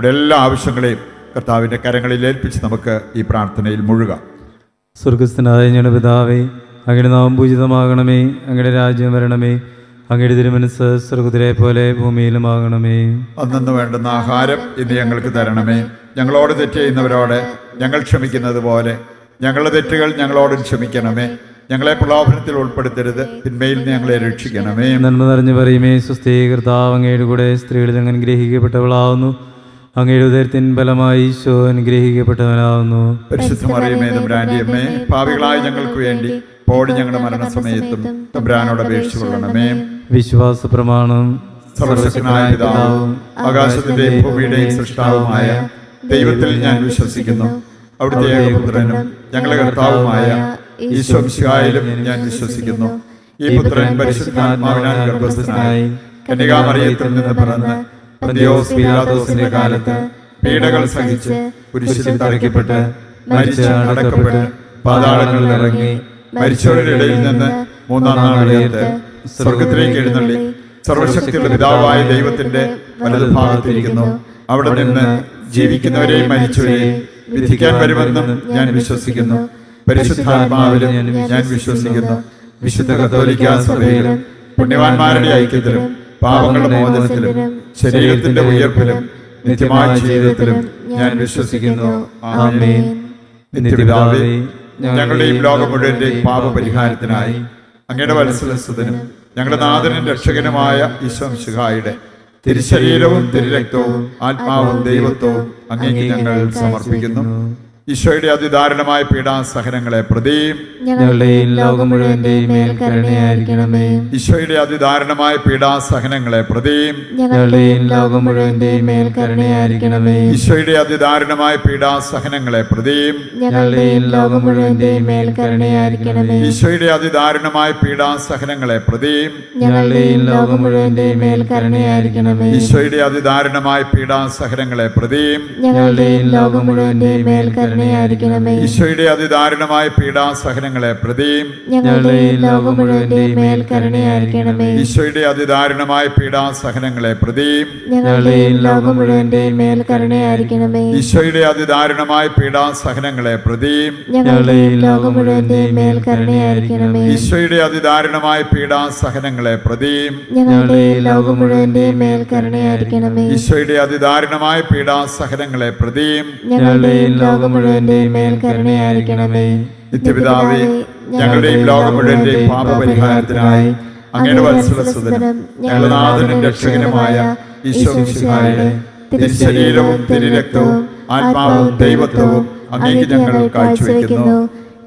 ഇവിടെ എല്ലാ ആവശ്യങ്ങളെയും കർത്താവിന്റെ കരങ്ങളിൽ ഏൽപ്പിച്ച് നമുക്ക് ഈ പ്രാർത്ഥനയിൽ മുഴുകാം. സ്വർഗസ്ഥനായ ഞങ്ങളുടെ പിതാവേ അങ്ങയുടെ നാമം പൂജിതമാകണമേ അങ്ങയുടെ രാജ്യം വരണമേ അങ്ങയുടെ തിരുമനസ് സ്വർഗത്തിലെ പോലെ ഭൂമിയിലും ആകണമേ അന്നു വേണ്ടുന്ന ആഹാരം ഇന്ന് ഞങ്ങൾക്ക് തരണമേ. ഞങ്ങളോട് തെറ്റ് ചെയ്യുന്നവരോട് ഞങ്ങൾ ക്ഷമിക്കുന്നത് പോലെ ഞങ്ങളുടെ തെറ്റുകൾ ഞങ്ങളോട് ക്ഷമിക്കണമേ. ഞങ്ങളെ പ്രലോഭനത്തിൽ ഉൾപ്പെടുത്തരുത്. തിന്മയിൽ നിന്ന് ഞങ്ങളെ രക്ഷിക്കണമേ. നന്മ നിറഞ്ഞു പറയുമേ സ്വസ്ഥീകൃതാവങ്ങയുടെ അങ്ങയുടെ കൂടെ സ്ത്രീകളിൽ അങ്ങനെ അനുഗ്രഹിക്കപ്പെട്ടവളാവുന്നു. അങ്ങയുടെ ഉദരത്തിൻ ഫലമായി ഈശോ അനുഗ്രഹിക്കപ്പെട്ടവനാകുന്നു പരിശുദ്ധ മറിയമേ തമ്പുരാന്റെ അമ്മേ ഭാവികളായ ഞങ്ങൾക്ക് വേണ്ടി പോടി ഞങ്ങളുടെ മരണസമയത്തും തമ്പുരാനോട് അപേക്ഷിച്ചു കൊള്ളണമേ വിശ്വാസ പ്രമാണം സർവശക്തനായ പിതാവും ആകാശത്തിന്റെയും ഭൂമിയുടെയും സൃഷ്ടാവുമായ ദൈവത്തിൽ ഞാൻ വിശ്വസിക്കുന്നു. അവിടുത്തെ ഏകപുത്രനും ഞങ്ങളുടെ കർത്താവുമായ ഈശോ മിശിഹായിലും ഞാൻ വിശ്വസിക്കുന്നു. ഈ പുത്രൻ പരിശുദ്ധാത്മാവിനാൽ ഗർഭസ്ഥനായി കന്യകാമറിയത്തിൽ നിന്ന് പിറന്ന് പന്തിയോസ് പീലാത്തോസിന്റെ കാലത്ത് പീഡകൾ സഹിച്ച് കുരിശിൽ തറയ്ക്കപ്പെട്ട് മരിച്ച് അടക്കപ്പെട്ട് പാതാളങ്ങളിൽ ഇറങ്ങി മരിച്ചവരുടെ ഇടയിൽ നിന്ന് മൂന്നാം നാൾ ഉയർത്ത് സ്വർഗത്തിലേക്ക് എഴുന്നള്ളി. സർവശക്തിയുള്ള പിതാവായ ദൈവത്തിന്റെ വലതുഭാഗത്തിരിക്കുന്നു. അവിടെ നിന്ന് ജീവിക്കുന്നവരെയും മരിച്ചവരെയും വിധിക്കാൻ വരുമെന്നും ഞാൻ വിശ്വസിക്കുന്നു. പരിശുദ്ധാത്മാവിലും ഞാൻ വിശ്വസിക്കുന്നു. വിശുദ്ധ കത്തോലിക്ക സഭയിലും പുണ്യവാന്മാരുടെ ഐക്യത്തിലും പാപങ്ങളുടെ മോചനത്തിലും ശരീരത്തിന്റെ ഉയർപ്പിലും നിത്യമായ ജീവിതത്തിലും ഞാൻ വിശ്വസിക്കുന്നു. ആമേൻ. നിത്യപിതാവേ ഞങ്ങളുടെയും ലോകം മുഴുവന്റെയും പാപപരിഹാരത്തിനായി അങ്ങയുടെ വത്സലസ്വതനും ഞങ്ങളുടെ നാഥനും രക്ഷകനുമായ ഈശ്വം ശിഹായുടെ തിരുശരീരവും തിരുരക്തവും ആത്മാവും ദൈവത്വവും അങ്ങേക്ക് ഞങ്ങൾ സമർപ്പിക്കുന്നു. ഈശോയുടെ അതിദാരുണമായ പീഡാസഹനങ്ങളെ പ്രതിയും ഞങ്ങളുടെയും ലോകം മുഴുവന്റെയും ഈശോയുടെ അതിദാരുണമായ പീഡാസഹനങ്ങളെ പ്രതിയും ഞങ്ങളുടെയും ലോകം മുഴുവന്റെയും മേൽ ഈശോയുടെ അതിദാരുണമായ പീഡാസഹനങ്ങളെ പ്രതിയും ഞങ്ങളുടെയും ലോകം മുഴുവന്റെയും മേൽ ഈശോയുടെ അതിദാരുണമായ പീഡാസഹനങ്ങളെ പ്രതിയും ഞങ്ങളുടെയും ലോകം മുഴുവന്റെയും മേൽ ഈശോയുടെ അതിദാരുണമായ പീഡാസഹനങ്ങളെ പ്രതിയും ഞങ്ങളുടെയും ലോകം മുഴുവന്റെയും കരുണയായിരിക്കണമേ. ഈശോയുടെ അതിദാരുണമായ പീഡാസഹനങ്ങളെ പ്രതിയും ഞങ്ങളുടെയും ലോകം മുഴുവന്റെയും മേൽ കരുണയായിരിക്കണമേ. ഈശോയുടെ അതിദാരുണമായ പീഡാസഹനങ്ങളെ പ്രതിയും ഞങ്ങളുടെയും ലോകം മുഴുവന്റെയും മേൽ കരുണയായിരിക്കണമേ. ഈശോയുടെ അതിദാരുണമായ പീഡാസഹനങ്ങളെ പ്രതിയും ഞങ്ങളുടെയും ലോകം മുഴുവന്റെയും മേൽ കരുണയായിരിക്കണമേ. ഈശോയുടെ അതിദാരുണമായ പീഡാസഹനങ്ങളെ പ്രതിയും ഞങ്ങളുടെയും ലോകം മുഴുവന്റെയും മേൽ കരുണയായിരിക്കണമേ. ഈശോയുടെ അതിദാരുണമായ പീഡാസഹനങ്ങളെ പ്രതിയും ഞങ്ങളുടെ ലോകം മുഴുവന്റെയും മേൽ കരുണയായിരിക്കണമേ. നിത്യപിതാവേ ഞങ്ങളുടെയും ലോകം മുഴുവന്റെയും പാപപരിഹാരത്തിനായി അങ്ങയുടെ ഞങ്ങളുടെ നാഥനും രക്ഷകനുമായ ഈശോ മിശിഹായുടെ തിരുശരീരവും തിരുരക്തവും ആത്മാവും ദൈവത്വവും അങ്ങേക്ക് ഞങ്ങൾ കാഴ്ചവെക്കുന്നു.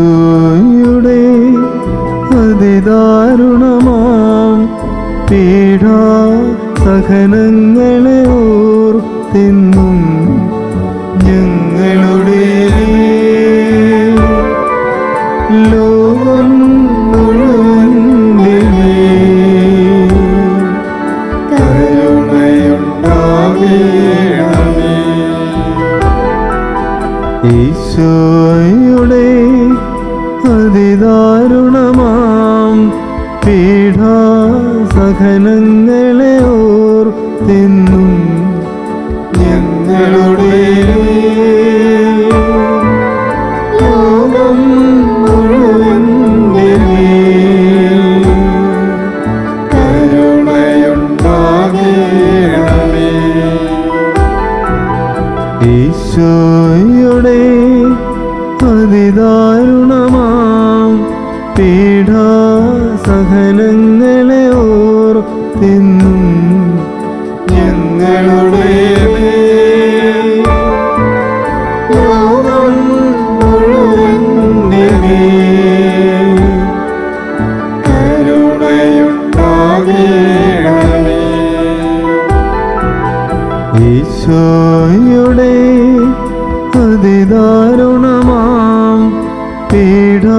ഈശോയുടെ അതിദാരുണമാം പീഡാ സഹനങ്ങളെ ഓർത്തെന്നും ഞങ്ങളുടെ ഈശോയുടെ അതിദാരുണമാം പീഠാസഹനങ്ങളെ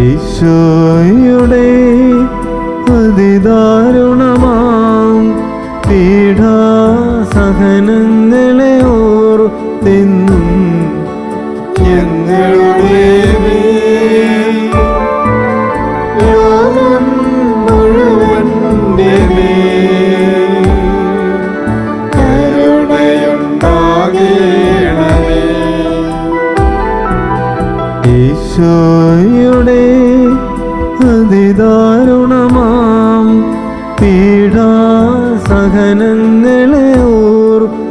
ഈശോയുടെ അതിദാരുണമാം പീഠാസഹനങ്ങളെ ഓർത്തെന്നും. ഞങ്ങളുടെ പീഠാസഹനങ്ങളെ ഓർത്തെന്നും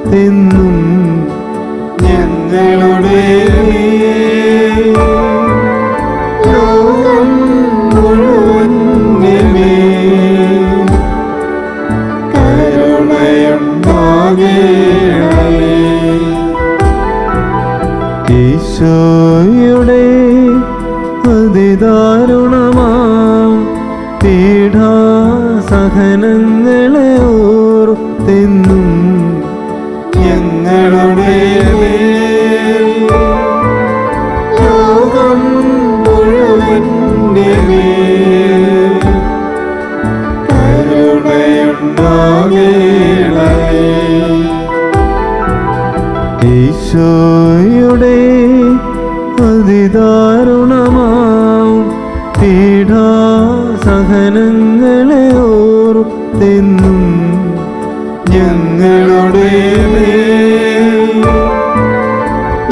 ഈശോയുടെ അതിദാരുണമാം പീഠാസഹനങ്ങളെ ഓർത്തെന്നും ഞങ്ങളുടെ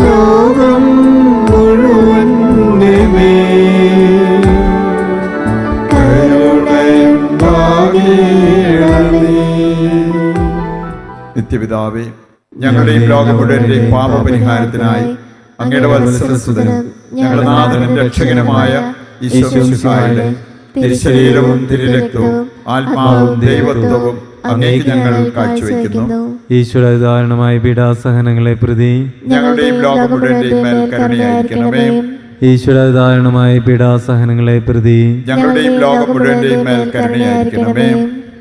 ലോകം നിത്യപിതാവേ ഞങ്ങളുടെയും ലോകം മുഴുവന്റെയും പാപപരിഹാരത്തിനായി അങ്ങയുടെ വത്സരസുതനും ഞങ്ങളുടെ നാഥനും രക്ഷകനുമായ ഈശോയുടെ തിരുശരീരവും തിരുരക്തവും ആത്മാവും ദൈവത്വവും അങ്ങേക്ക് ഞങ്ങൾ കാഴ്ചവെക്കുന്നു. ഈശ്വര ദാരുണമായ പീഡാസഹനങ്ങളെ പ്രതി ഞങ്ങളുടെയും ലോകം മുഴുവന്റെയും മേൽ കരുണയായിരിക്കണമേ ഈശ്വര ദാരുണമായ പീഡാസഹനങ്ങളെ പ്രതി ഞങ്ങളുടെയും ലോകം മുഴുവന്റെയും മേൽ കരുണയായിരിക്കണമേ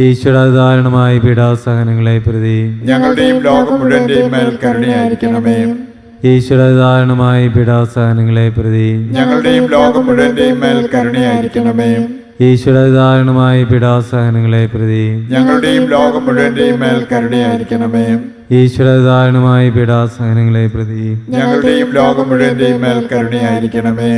ഈശ്വരധാരണമായ പീഡാസഹനങ്ങളെ പ്രതി. ഞങ്ങളുടെയും ലോകം മുഴുവന്റെയും മേൽ കരുണയായിരിക്കണമേ. ഈശ്വരധാരണമായ പീഡാസഹനങ്ങളെ പ്രതി. ഞങ്ങളുടെയും ലോകം മുഴുവന്റെയും മേൽ കരുണയായിരിക്കണമേ. ഈശ്വരധാരണമായ പീഡാസഹനങ്ങളെ പ്രതി. ഞങ്ങളുടെയും ലോകം മുഴുവന്റെയും മേൽ കരുണയായിരിക്കണമേ. ഈശ്വരധാരണമായ പീഡാസഹനങ്ങളെ പ്രതി. ഞങ്ങളുടെയും ലോകം മുഴുവന്റെയും മേൽ കരുണയായിരിക്കണമേ.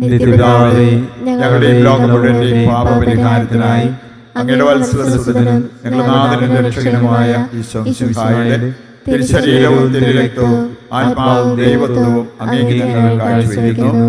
നിത്യപിതാവേ, ഞങ്ങളുടെയും ലോകം മുഴുവന്റെയും പാപപരിഹാരത്തിനായി അങ്ങയുടെ വത്സരസുതനും ഞങ്ങളുടെ നാഥനും രക്ഷകനുമായ ഈശ്വരയുടെ തിരുശരീരവും തിരുരക്തവും ആത്മാവും ദൈവത്വവും അങ്ങേക്ക് ഞങ്ങൾ കാഴ്ചവെക്കുന്നു.